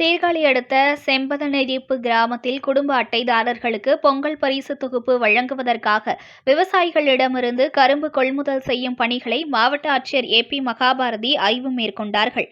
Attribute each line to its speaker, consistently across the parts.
Speaker 1: சீர்காழி அடுத்த செம்பதநெறிப்பு கிராமத்தில் குடும்ப அட்டைதாரர்களுக்கு பொங்கல் பரிசு தொகுப்பு வழங்குவதற்காக விவசாயிகளிடமிருந்து கரும்பு கொள்முதல் செய்யும் பணிகளை மாவட்ட ஆட்சியர் ஏ பி மகாபாரதி ஆய்வு மேற்கொண்டார்கள்.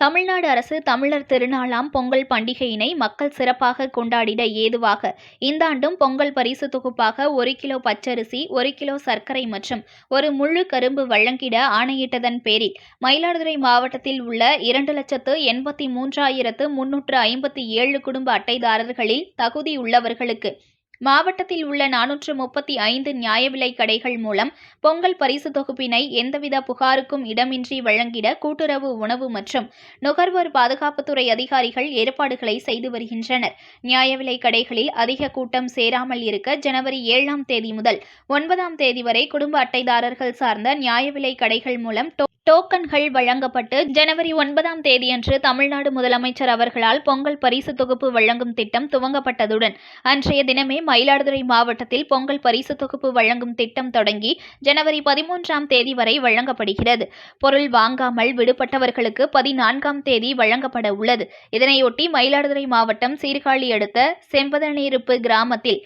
Speaker 1: தமிழ்நாடு அரசு தமிழர் திருநாளாம் பொங்கல் பண்டிகையினை மக்கள் சிறப்பாக கொண்டாடிட ஏதுவாக. இந்த ஆண்டும் பொங்கல் பரிசு தொகுப்பாக ஒரு கிலோ பச்சரிசி ஒரு கிலோ சர்க்கரை மற்றும் ஒரு முழு கரும்பு வழங்கிட ஆணையிட்டதன் பேரில் மயிலாடுதுறை மாவட்டத்தில் உள்ள இரண்டு லட்சத்து எண்பத்தி மூன்றாயிரத்து முன்னூற்று ஐம்பத்தி ஏழு குடும்ப அட்டைதாரர்களில் தகுதியுள்ளவர்களுக்கு மாவட்டத்தில் உள்ள நானூற்று முப்பத்தி ஐந்து நியாய விலை கடைகள் மூலம் பொங்கல் பரிசு தொகுப்பினை எந்தவித புகாருக்கும் இடமின்றி வழங்கிட கூட்டுறவு உணவு மற்றும் நுகர்வோர் பாதுகாப்புத்துறை அதிகாரிகள் ஏற்பாடுகளை செய்து வருகின்றனர். நியாய விலை கடைகளில் அதிக கூட்டம் சேராமல் இருக்க ஜனவரி ஏழாம் தேதி முதல் ஒன்பதாம் தேதி வரை குடும்ப அட்டைதாரர்கள் சார்ந்த நியாய விலை கடைகள் மூலம் டோக்கன்கள் வழங்கப்பட்டு ஜனவரி ஒன்பதாம் தேதியன்று தமிழ்நாடு முதலமைச்சர் அவர்களால் பொங்கல் பரிசு தொகுப்பு வழங்கும் திட்டம் துவங்கப்பட்டதுடன் அன்றைய தினமே மயிலாடுதுறை மாவட்டத்தில் பொங்கல் பரிசு தொகுப்பு வழங்கும் திட்டம் தொடங்கி ஜனவரி பதிமூன்றாம் தேதி வரை வழங்கப்படுகிறது. பொருள் வாங்காமல் விடுபட்டவர்களுக்கு பதினான்காம் தேதி வழங்கப்பட உள்ளது. இதனையொட்டி மயிலாடுதுறை மாவட்டம் சீர்காழி அடுத்த செம்பதநீருப்பு கிராமத்தில்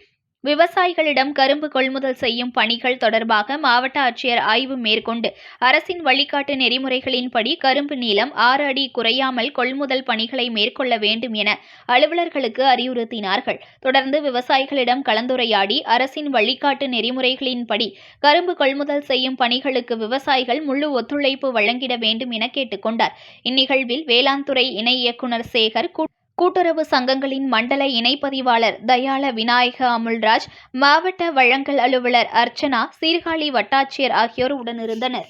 Speaker 1: விவசாயிகளிடம் கரும்பு கொள்முதல் செய்யும் பணிகள் தொடர்பாக மாவட்ட ஆட்சியர் ஆய்வு மேற்கொண்டு அரசின் வழிகாட்டு நெறிமுறைகளின்படி கரும்பு நீளம் ஆறு அடி குறையாமல் கொள்முதல் பணிகளை மேற்கொள்ள வேண்டும் என அலுவலர்களுக்கு அறிவுறுத்தினார்கள். தொடர்ந்து விவசாயிகளிடம் கலந்துரையாடி அரசின் வழிகாட்டு நெறிமுறைகளின்படி கரும்பு கொள்முதல் செய்யும் பணிகளுக்கு விவசாயிகள் முழு ஒத்துழைப்பு வழங்கிட வேண்டும் என கேட்டுக்கொண்டார். இந்நிகழ்வில் வேளாண் துறை இணை இயக்குநர் சேகர் கூட்டுறவு சங்கங்களின் மண்டல இணைப்பதிவாளர் தயாள விநாயக அமுல்ராஜ் மாவட்ட வழங்கல் அலுவலர் அர்ச்சனா சீர்காழி வட்டாட்சியர் ஆகியோர் உடனிருந்தனர்.